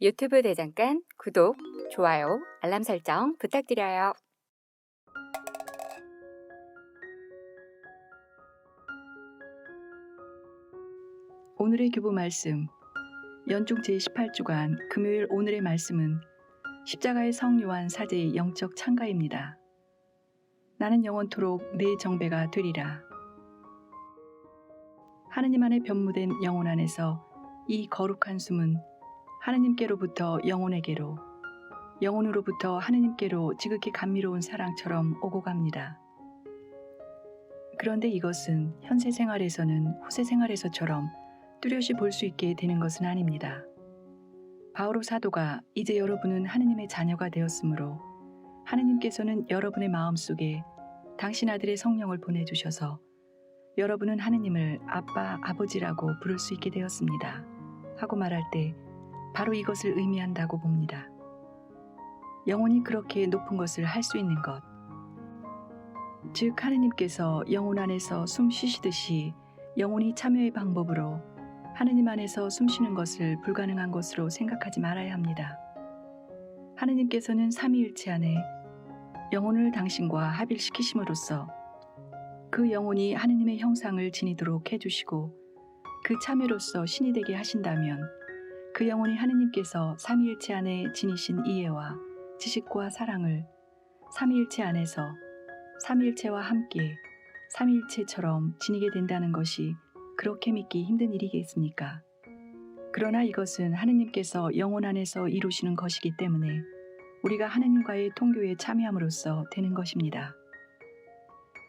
유튜브 대장간 구독, 좋아요, 알람 설정 부탁드려요. 오늘의 교부 말씀 연중 제18주간 금요일 오늘의 말씀은 십자가의 성 요한 사제의 영적 창가입니다. 나는 영원토록 내 정배가 되리라. 하느님 안에 변무된 영혼 안에서 이 거룩한 숨은 하느님께로부터 영혼에게로 영혼으로부터 하느님께로 지극히 감미로운 사랑처럼 오고 갑니다. 그런데 이것은 현세 생활에서는 후세 생활에서처럼 뚜렷이 볼 수 있게 되는 것은 아닙니다. 바오로 사도가 이제 여러분은 하느님의 자녀가 되었으므로 하느님께서는 여러분의 마음 속에 당신 아들의 성령을 보내주셔서 여러분은 하느님을 아빠, 아버지라고 부를 수 있게 되었습니다. 하고 말할 때 바로 이것을 의미한다고 봅니다. 영혼이 그렇게 높은 것을 할 수 있는 것. 즉, 하느님께서 영혼 안에서 숨 쉬시듯이 영혼이 참여의 방법으로 하느님 안에서 숨 쉬는 것을 불가능한 것으로 생각하지 말아야 합니다. 하느님께서는 삼위일체 안에 영혼을 당신과 합일시키심으로써 그 영혼이 하느님의 형상을 지니도록 해주시고 그 참여로서 신이 되게 하신다면 그 영혼이 하느님께서 삼위일체 안에 지니신 이해와 지식과 사랑을 삼위일체 안에서 삼위일체와 함께 삼위일체처럼 지니게 된다는 것이 그렇게 믿기 힘든 일이겠습니까? 그러나 이것은 하느님께서 영혼 안에서 이루시는 것이기 때문에 우리가 하느님과의 통교에 참여함으로써 되는 것입니다.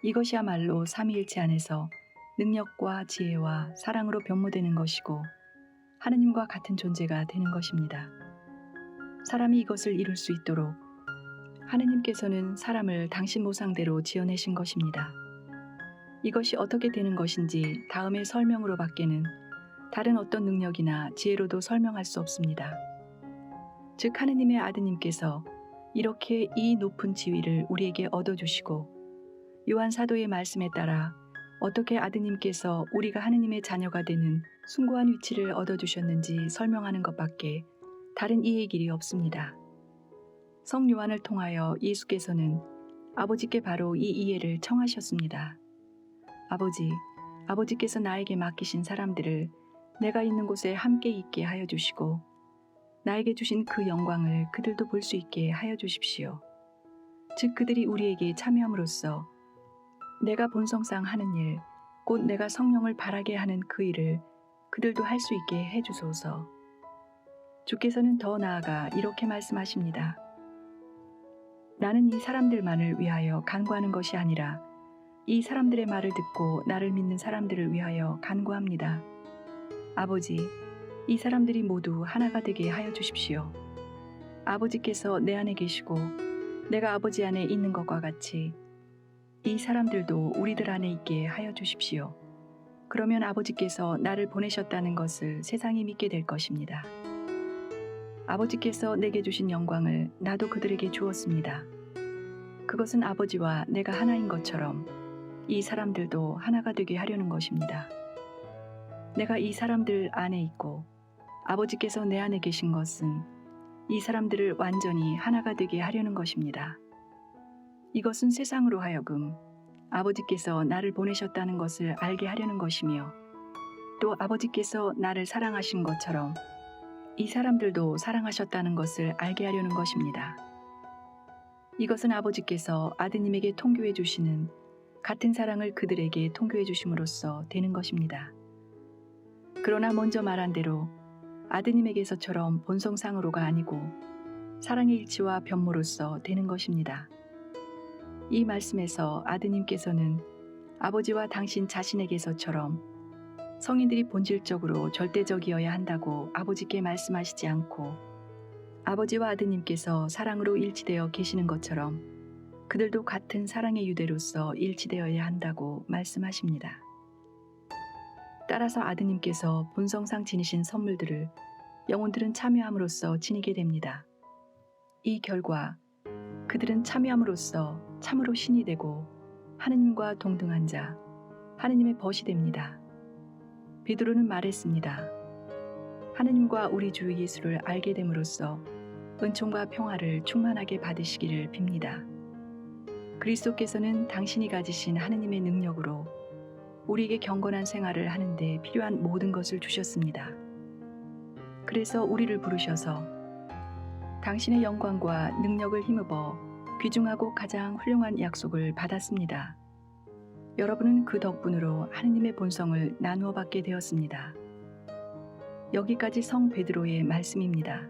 이것이야말로 삼위일체 안에서 능력과 지혜와 사랑으로 변모되는 것이고 하느님과 같은 존재가 되는 것입니다. 사람이 이것을 이룰 수 있도록 하느님께서는 사람을 당신 모상대로 지어내신 것입니다. 이것이 어떻게 되는 것인지 다음의 설명으로 밖에는 다른 어떤 능력이나 지혜로도 설명할 수 없습니다. 즉, 하느님의 아드님께서 이렇게 이 높은 지위를 우리에게 얻어주시고 요한 사도의 말씀에 따라 어떻게 아드님께서 우리가 하느님의 자녀가 되는 숭고한 위치를 얻어주셨는지 설명하는 것밖에 다른 이해의 길이 없습니다. 성 요한을 통하여 예수께서는 아버지께 바로 이 이해를 청하셨습니다. 아버지, 아버지께서 나에게 맡기신 사람들을 내가 있는 곳에 함께 있게 하여 주시고 나에게 주신 그 영광을 그들도 볼 수 있게 하여 주십시오. 즉 그들이 우리에게 참여함으로써 내가 본성상 하는 일, 곧 내가 성령을 바라게 하는 그 일을 그들도 할 수 있게 해 주소서. 주께서는 더 나아가 이렇게 말씀하십니다. 나는 이 사람들만을 위하여 간구하는 것이 아니라 이 사람들의 말을 듣고 나를 믿는 사람들을 위하여 간구합니다. 아버지, 이 사람들이 모두 하나가 되게 하여 주십시오. 아버지께서 내 안에 계시고 내가 아버지 안에 있는 것과 같이 이 사람들도 우리들 안에 있게 하여 주십시오. 그러면 아버지께서 나를 보내셨다는 것을 세상이 믿게 될 것입니다. 아버지께서 내게 주신 영광을 나도 그들에게 주었습니다. 그것은 아버지와 내가 하나인 것처럼 이 사람들도 하나가 되게 하려는 것입니다. 내가 이 사람들 안에 있고 아버지께서 내 안에 계신 것은 이 사람들을 완전히 하나가 되게 하려는 것입니다. 이것은 세상으로 하여금 아버지께서 나를 보내셨다는 것을 알게 하려는 것이며 또 아버지께서 나를 사랑하신 것처럼 이 사람들도 사랑하셨다는 것을 알게 하려는 것입니다. 이것은 아버지께서 아드님에게 통교해 주시는 같은 사랑을 그들에게 통교해 주심으로써 되는 것입니다. 그러나 먼저 말한 대로 아드님에게서처럼 본성상으로가 아니고 사랑의 일치와 변모로서 되는 것입니다. 이 말씀에서 아드님께서는 아버지와 당신 자신에게서처럼 성인들이 본질적으로 절대적이어야 한다고 아버지께 말씀하시지 않고 아버지와 아드님께서 사랑으로 일치되어 계시는 것처럼 그들도 같은 사랑의 유대로서 일치되어야 한다고 말씀하십니다. 따라서 아드님께서 본성상 지니신 선물들을 영혼들은 참여함으로써 지니게 됩니다. 이 결과 그들은 참여함으로써 참으로 신이 되고 하느님과 동등한 자, 하느님의 벗이 됩니다. 베드로는 말했습니다. 하느님과 우리 주 예수를 알게 됨으로써 은총과 평화를 충만하게 받으시기를 빕니다. 그리스도께서는 당신이 가지신 하느님의 능력으로 우리에게 경건한 생활을 하는데 필요한 모든 것을 주셨습니다. 그래서 우리를 부르셔서 당신의 영광과 능력을 힘입어 귀중하고 가장 훌륭한 약속을 받았습니다. 여러분은 그 덕분으로 하느님의 본성을 나누어 받게 되었습니다. 여기까지 성 베드로의 말씀입니다.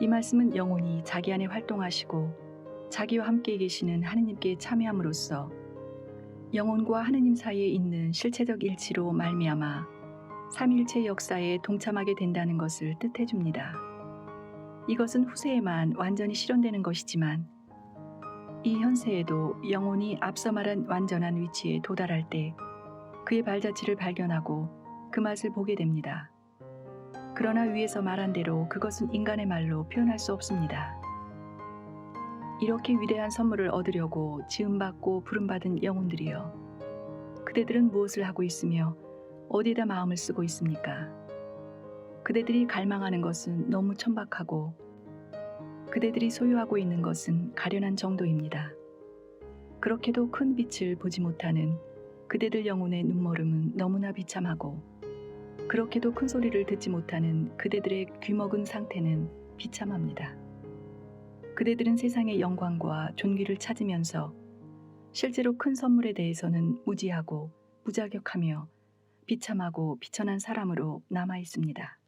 이 말씀은 영혼이 자기 안에 활동하시고 자기와 함께 계시는 하느님께 참여함으로써 영혼과 하느님 사이에 있는 실체적 일치로 말미암아 삼일체 역사에 동참하게 된다는 것을 뜻해 줍니다. 이것은 후세에만 완전히 실현되는 것이지만 이 현세에도 영혼이 앞서 말한 완전한 위치에 도달할 때 그의 발자취를 발견하고 그 맛을 보게 됩니다. 그러나 위에서 말한 대로 그것은 인간의 말로 표현할 수 없습니다. 이렇게 위대한 선물을 얻으려고 지음받고 부름받은 영혼들이여. 그대들은 무엇을 하고 있으며 어디에다 마음을 쓰고 있습니까? 그대들이 갈망하는 것은 너무 천박하고 그대들이 소유하고 있는 것은 가련한 정도입니다. 그렇게도 큰 빛을 보지 못하는 그대들 영혼의 눈머름은 너무나 비참하고 그렇게도 큰 소리를 듣지 못하는 그대들의 귀먹은 상태는 비참합니다. 그대들은 세상의 영광과 존귀를 찾으면서 실제로 큰 선물에 대해서는 무지하고 무자격하며 비참하고 비천한 사람으로 남아 있습니다.